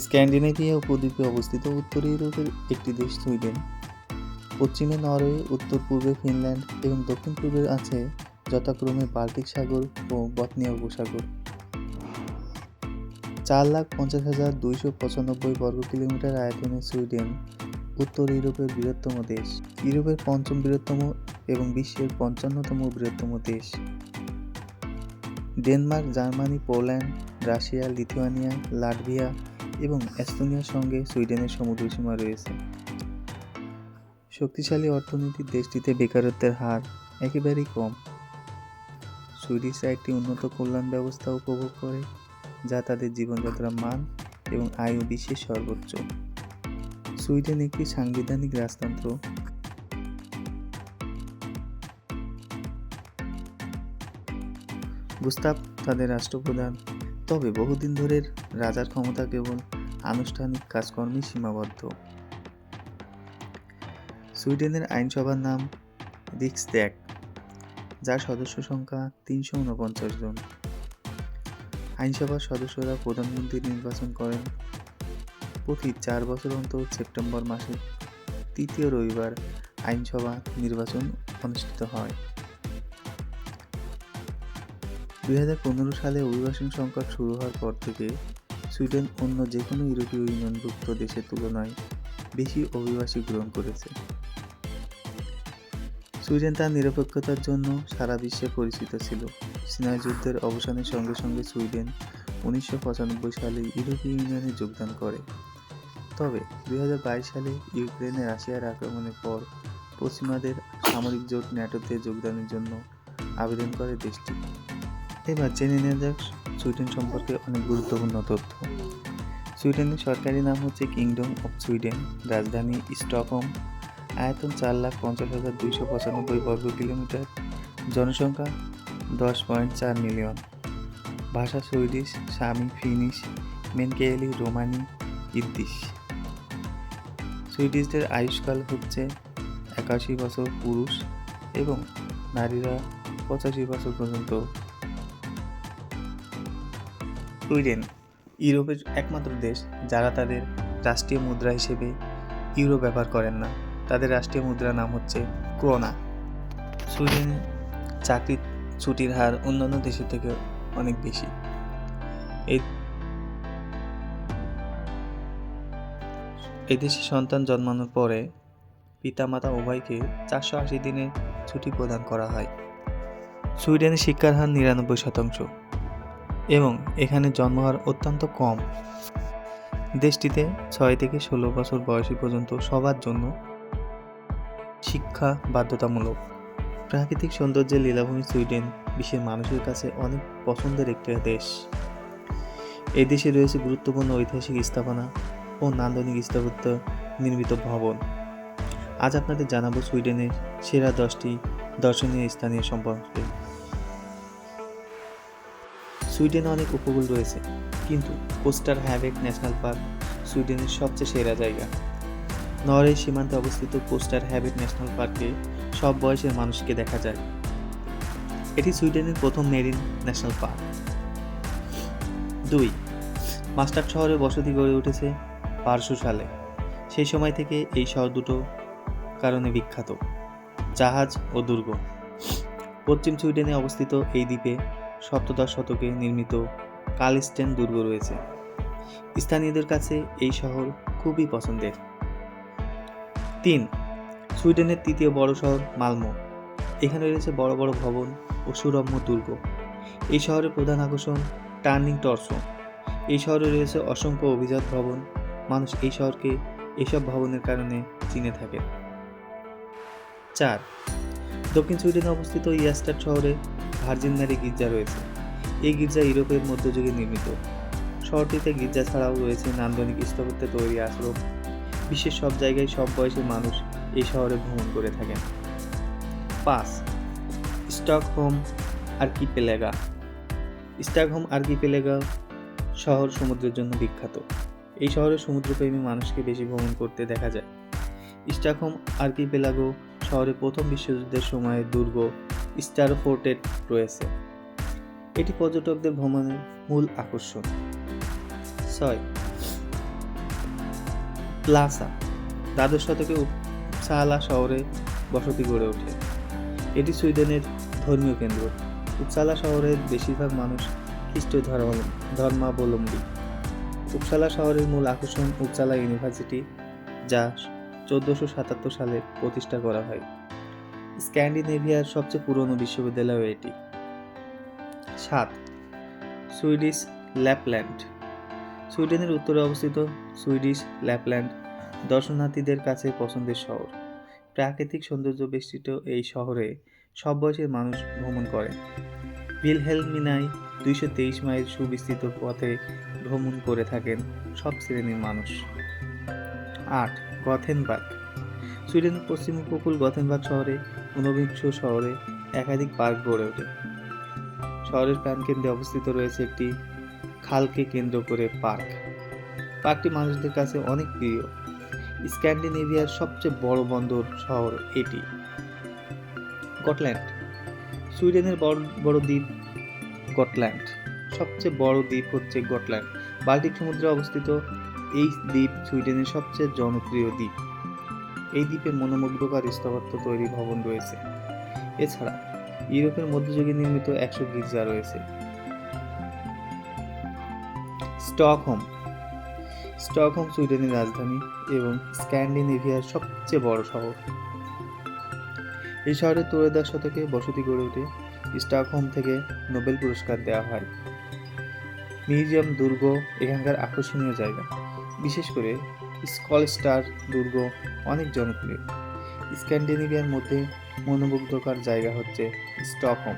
Scandinavia উপদ্বীপে অবস্থিত উত্তর ইউরোপের একটি দেশ সুইডেন। পশ্চিমে নরওয়ে উত্তর পূর্বে ফিনল্যান্ড এবং দক্ষিণ পূর্বে আছে যথাক্রমে বাল্টিক সাগর ও বথনিয়া উপসাগর। চার লাখ পঞ্চাশ হাজার দুইশো পঁচানব্বই বর্গ কিলোমিটার আয়তনে সুইডেন, উত্তর ইউরোপের বৃহত্তম দেশ। ইউরোপের পঞ্চম বৃহত্তম এবং বিশ্বের পঞ্চান্নতম বৃহত্তম দেশ। Denmark, Germany, Poland, Russia, Lithuania, Latvia এবং এস্তোনিয়ার সঙ্গে সুইডেনের সমুদ্রসীমা রয়েছে। শক্তিশালী অর্থনীতির দেশটিতে বেকারত্বের হার একেবারেই কম। সুইডিশরা একটি উন্নত কল্যাণ ব্যবস্থা উপভোগ করে, যা তাদের জীবনযাত্রার মান এবং আয়ু বিশ্বের সর্বোচ্চ। সুইডেন একটি সাংবিধানিক রাজতন্ত্র। গুস্তাভ তাদের রাষ্ট্রপ্রধান। তবে বহুদিন ধরে রাজার ক্ষমতা কেবল আনুষ্ঠানিক কাজকর্মেই সীমাবদ্ধ। সুইডেনের আইনসভার নাম রিক্সদ্যাক যার সদস্য সংখ্যা তিনশো উনপঞ্চাশ জন। আইনসভার সদস্যরা প্রধানমন্ত্রী নির্বাচন করেন প্রতি চার বছর অন্তর সেপ্টেম্বর মাসের তৃতীয় রবিবার আইনসভা নির্বাচন অনুষ্ঠিত হয়। দুই হাজার পনেরো সালে অভিবাসন সংকট শুরু হওয়ার পর থেকে সুইডেন অন্য যে কোনো ইউরোপীয় ইউনিয়নভুক্ত দেশের তুলনায় বেশি অভিবাসী গ্রহণ করেছে। সুইডেন তার নিরপেক্ষতার জন্য সারা বিশ্বে পরিচিত ছিল। সিনাই যুদ্ধের অবসানের সঙ্গে সঙ্গে সুইডেন উনিশশো পঁচানব্বই সালে ইউরোপীয় ইউনিয়নে যোগদান করে। তবে দু হাজার বাইশ সালে ইউক্রেনে রাশিয়ার আক্রমণের পর পশ্চিমাদের সামরিক জোট ন্যাটোতে যোগদানের জন্য আবেদন করে দেশটি। এবার জেনে নেওয়া যাক সুইডেন সম্পর্কে অনেক গুরুত্বপূর্ণ তথ্য। সুইডেনের সরকারি নাম হচ্ছে কিংডম অফ সুইডেন, রাজধানী স্টকহোম। আয়তন চার লাখ পঞ্চাশ হাজার দুইশো পঁচানব্বই বর্গ কিলোমিটার। জনসংখ্যা দশ পয়েন্ট চার মিলিয়ন। ভাষা Swedish Sami Finnish Meankieli Romani, Yiddish. সুইডিশদের আয়ুষ্কাল হচ্ছে একাশি বছর পুরুষ এবং নারীরা পঁচাশি বছর পর্যন্ত। সুইডেন, ইউরোপের একমাত্র দেশ যারা তাদের রাষ্ট্রীয় মুদ্রা হিসেবে ইউরো ব্যবহার করেন না। তাদের রাষ্ট্রীয় মুদ্রার নাম হচ্ছে ক্রোনা। সুইডেনে চাকরির ছুটির হার অন্যান্য দেশের থেকে অনেক বেশি। এই এই দেশে সন্তান জন্মানোর পরে পিতামাতা উভয়কে চারশো আশি দিনের ছুটি প্রদান করা হয়। সুইডেনের শিক্ষার হার নিরানব্বই শতাংশ। এবং এখানে জন্ম জন্মহার অত্যন্ত কম। দেশটিতে ছয় থেকে ষোলো বছর বয়সী পর্যন্ত সবার জন্য শিক্ষা বাধ্যতামূলক। প্রাকৃতিক সৌন্দর্যের লীলাভূমি সুইডেন, বিশ্বের মানুষের কাছে অনেক পছন্দের একটি দেশ। এই দেশে রয়েছে গুরুত্বপূর্ণ ঐতিহাসিক স্থাপনা ও নান্দনিক স্থাপত্য নির্মিত ভবন। আজ আপনাদের জানাব সুইডেনের সেরা দশটি দর্শনীয় স্থানীয় সম্পর্কে। সুইডেনে অনেক উপকূল রয়েছে, কিন্তু কোস্টার হ্যাভেক ন্যাশনাল পার্ক সুইডেনের সবচেয়ে সেরা জায়গা। নরওয়ে সীমান্তে অবস্থিত কোস্টার হ্যাভেক ন্যাশনাল পার্কে সব বয়সের মানুষকে দেখা যায়। এটি সুইডেনের প্রথম মেরিন ন্যাশনাল পার্ক। দুই, মাস্টার শহরে বসতি গড়ে উঠেছে বারোশো সালে। সেই সময় থেকে এই শহর দুটো কারণে বিখ্যাত, জাহাজ ও দুর্গ। পশ্চিম সুইডেনে অবস্থিত এই দ্বীপে সপ্তদশ শতকে নির্মিত কালস্টেন দুর্গ রয়েছে। স্থানীয়দের কাছে এই শহর খুবই পছন্দের। তিন, সুইডেনের তৃতীয় বড় শহর মালমো। এখানে রয়েছে বড় বড় ভবন ও সুরম্য দুর্গ। এই শহরের প্রধান আকর্ষণ টার্নিং টর্সো এই শহরে রয়েছে অসংখ্য অভিজাত ভবন। মানুষ এই শহরকে এসব ভবনের কারণে চিনে থাকে। চার, দক্ষিণ সুইডেনে অবস্থিত ইয়াস্টার শহরে ভার্জিন ম্যারি গির্জা রয়েছে। এই গির্জা ইউরোপের মধ্যযুগে নির্মিত। শহরটিতে গির্জা ছাড়াও রয়েছে নান্দনিক স্থাপত্যে তৈরি আশ্রম। বিশ্বের সব জায়গায় সব বয়সের মানুষ এই শহরে ভ্রমণ করে থাকেন। পাঁচ, স্টকহোম আর্কিপেলেগা। স্টকহোম আর্কিপেলেগা শহর সমুদ্রের জন্য বিখ্যাত। এই শহরে সমুদ্রপ্রেমী মানুষকে বেশি ভ্রমণ করতে দেখা যায়। স্টকহোম আর্কিপেলাগো শহরে প্রথম বিশ্বযুদ্ধের সময় দুর্গ স্টারফোর্টেড রয়েছে। এটি পর্যটকদের ভ্রমণের মূল আকর্ষণ। ছয়। প্লাসা দ্বাদশ শতকে উপসালা শহরে বসতি গড়ে ওঠে। এটি সুইডেনের ধর্মীয় কেন্দ্র। উপসালা শহরের বেশিরভাগ মানুষ খ্রিস্ট ধর্ম, ধর্মাবলম্বী। উপসালা শহরের মূল আকর্ষণ উপসালা ইউনিভার্সিটি, যা চোদ্দোশো সাতাত্তর সালে প্রতিষ্ঠা করা হয়। স্ক্যান্ডিনেভিয়ার সবচেয়ে পুরনো বিশ্ববিদ্যালয় এটি। সাত, সুইডিশ ল্যাপল্যান্ড। সুইডেনের উত্তরে অবস্থিত সুইডিশ ল্যাপল্যান্ড দর্শনার্থীদের কাছে পছন্দের শহর। প্রাকৃতিক সৌন্দর্য বেষ্টিত এই শহরে সব বয়সের মানুষ ভ্রমণ করে ভিলহেলমিনাই দুইশো তেইশ মাইল সুবিস্তৃত পথে ভ্রমণ করে থাকেন সব শ্রেণির মানুষ। আট, গথেনবার্গ। সুইডেনের পশ্চিম উপকূল গথেনবার্গ শহরে ঊনবিংশ শহরে একাধিক পার্ক গড়ে ওঠে। শহরের প্রাণকেন্দ্রে অবস্থিত রয়েছে একটি খালকে কেন্দ্র করে পার্ক। পার্কটি মানুষদের কাছে অনেক প্রিয়। স্ক্যান্ডিনেভিয়ার সবচেয়ে বড় বন্দর শহর এটি। গটল্যান্ড। সুইডেনের বড় বড় দ্বীপ গটল্যান্ড। সবচেয়ে বড় দ্বীপ হচ্ছে গটল্যান্ড। বাল্টিক সমুদ্রে অবস্থিত এই দ্বীপ সুইডেনের সবচেয়ে জনপ্রিয় দ্বীপ। এই দ্বীপে মনোমুগ্ধকর স্থাপত্য তৈরি ভবন রয়েছে। এছাড়া, ইউরোপের মধ্যযুগে নির্মিত একশো গির্জা রয়েছে। স্টকহোম। স্টকহোম সুইডেনের রাজধানী এবং স্ক্যান্ডিনেভিয়ার সবচেয়ে বড় শহর। এই শহরে ত্রয়োদশ শতকে বসতি গড়ে ওঠে। স্টকহোম থেকে নোবেল পুরস্কার দেওয়া হয়। মিউজিয়াম দুর্গ এখানকার আকর্ষণীয় জায়গা। বিশেষ করে স্কলস্টার দুর্গ অনেক জনপ্রিয়। স্ক্যান্ডিনেভিয়ার মধ্যে মনোমুগ্ধকর জায়গা হচ্ছে স্টকহোম।